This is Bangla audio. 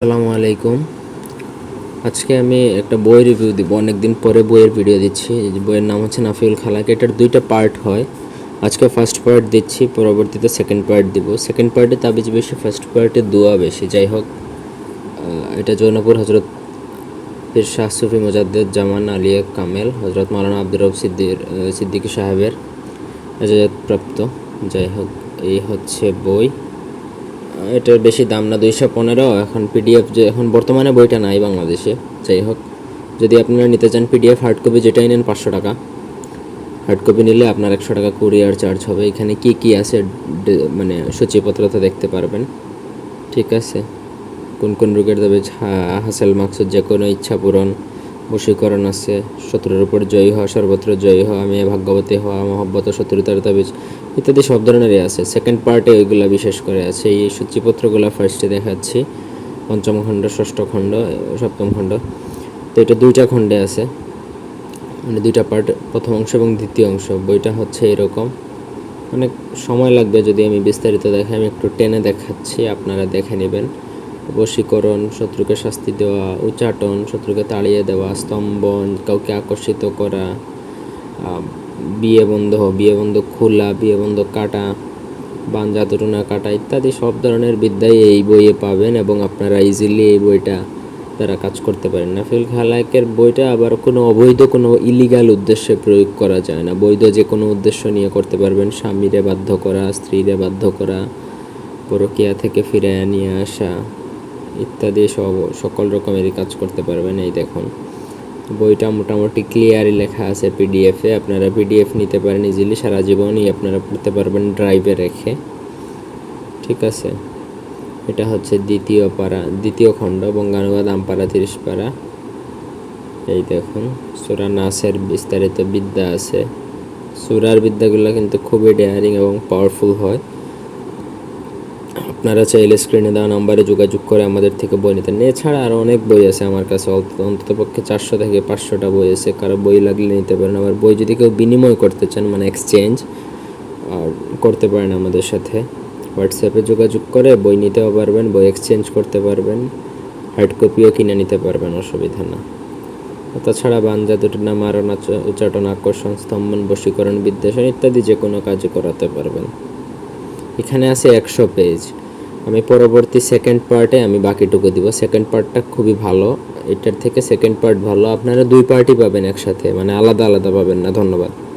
আসসালামু আলাইকুম। আজকে আমি একটা বই রিভিউ দিব। অনেকদিন পরে বইয়ের ভিডিও দিচ্ছি। বইয়ের নাম হচ্ছে নাফিউল খালাক। এটার দুইটা পার্ট হয়। আজকে ফার্স্ট পার্ট দিচ্ছি, পরবর্তীতে সেকেন্ড পার্ট দিব। সেকেন্ড পার্টে তাবিজ বেশি ফার্স্ট পার্টে দোয়া বেশি। যাই হোক এটা জৈনপুর হজরত পীর শাহ সুফি মোজাদ্দেদ জামান আলিয়া কামেল, হজরত মাওলানা আব্দুর রব সিদ্দির সিদ্দিকী সাহেবের প্রাপ্ত যাই হোক, এই হচ্ছে বই। এটার বেশি দাম না, দুইশো পনেরো। এখন পিডিএফ যে, এখন বর্তমানে বইটা নাই বাংলাদেশে, যাই হোক। যদি আপনারা নিতে চান পিডিএফ হার্ড কপি যেটাই নেন পাঁচশো টাকা। হার্ড কপি নিলে আপনার একশো টাকা কুরিয়ার চার্জ হবে। এখানে কি কি আছে মানে সূচিপত্র তো দেখতে পারবেন। ঠিক আছে? কোন কোন রোগের তবে হাসেল মাকসুদ যে কোনো ইচ্ছা পূরণ বশীকরণ আছে। শত্রুর উপর জয়ী হওয়া, সর্বত্র জয়ী হওয়া, মেয়ে ভাগ্যবতী হওয়া, মহব্বত শত্রুতার তাবিজ ইত্যাদি সব ধরনেরই আছে। সেকেন্ড পার্টে ওইগুলা বিশেষ করে আছে। এই সূচিপত্রগুলো ফার্স্টে দেখাচ্ছি। পঞ্চম খণ্ড, ষষ্ঠ খণ্ড, সপ্তম খণ্ড। তো এটা দুইটা খণ্ডে আছে। মানে দুইটা পার্ট প্রথম অংশ এবং দ্বিতীয় অংশ। বইটা হচ্ছে এরকম। অনেক সময় লাগবে যদি আমি বিস্তারিত দেখাই, আমি একটু টেনে দেখাচ্ছি, আপনারা দেখে নেবেন। বশীকরণ, শত্রুকে শাস্তি দেওয়া, উচ্চাটন, শত্রুকে তাড়িয়ে দেওয়া, স্তম্ভন, কাউকে আকর্ষিত করা বিয়ে বন্ধ বিয়ে বন্ধ খোলা, বিয়ে বন্ধ কাটা, বাঞ্জা তরুণা কাটা ইত্যাদি সব ধরনের বিদ্যাই এই বইয়ে পাবেন এবং আপনারা ইজিলি এই বইটা তারা কাজ করতে পারেন না। ফিল খালাকের বইটা আবার কোনো অবৈধ, কোনো ইলিগাল উদ্দেশ্যে প্রয়োগ করা যায় না। বৈধ যে কোনো উদ্দেশ্য নিয়ে করতে পারবেন। স্বামীরে বাধ্য করা, স্ত্রীরে বাধ্য করা, পরকিয়া থেকে ফিরে নিয়ে আসা ইত্যাদি সব, সকল রকমেরই কাজ করতে পারবেন এই দেখুন। বইটা মোটামুটি ক্লিয়ারই লেখা আছে পিডিএফে আপনারা পিডিএফ নিতে পারেন ইজিলি সারা জীবনই আপনারা পড়তে পারবেন ড্রাইভে রেখে। ঠিক আছে? এটা হচ্ছে দ্বিতীয় পাড়া দ্বিতীয় খণ্ড, বঙ্গানুবাদ আমপাড়া তিরিশ পাড়া এই দেখুন, সুরা নাসের বিস্তারিত বিদ্যা আছে। সুরার বিদ্যাগুলো কিন্তু খুবই ডেয়ারিং এবং পাওয়ারফুল হয়। আপনারা চাইলে স্ক্রিনে দেওয়া নাম্বারে যোগাযোগ করে আমাদের থেকে বই নিতেন। এছাড়া আরও অনেক বই আছে আমার কাছে। অন্তত পক্ষে চারশো থেকে পাঁচশোটা বই আছে। কারও বই লাগলে নিতে পারেন। আবার বই যদি কেউ বিনিময় করতে চান মানে এক্সচেঞ্জ আর করতে পারেন আমাদের সাথে। হোয়াটসঅ্যাপে যোগাযোগ করে বই নিতেও পারবেন, বই এক্সচেঞ্জ করতে পারবেন হার্ড কপিও কিনে নিতে পারবেন, অসুবিধা না। তাছাড়া বাঞ্জা মারণ আচ- উচ্চাটন আকর্ষণ, স্তম্ভন, বশীকরণ, বিদ্বেষণ ইত্যাদি যে কোনো কাজ করাতে পারবেন। এখানে আছে একশো পেজ। আমি পরবর্তী সেকেন্ড পার্টে আমি বাকিটুকু দিব। সেকেন্ড পার্টটা খুবই ভালো। এটার থেকে সেকেন্ড পার্ট ভালো। আপনারা দুই পার্টই পাবেন একসাথে। মানে আলাদা আলাদা পাবেন না। ধন্যবাদ।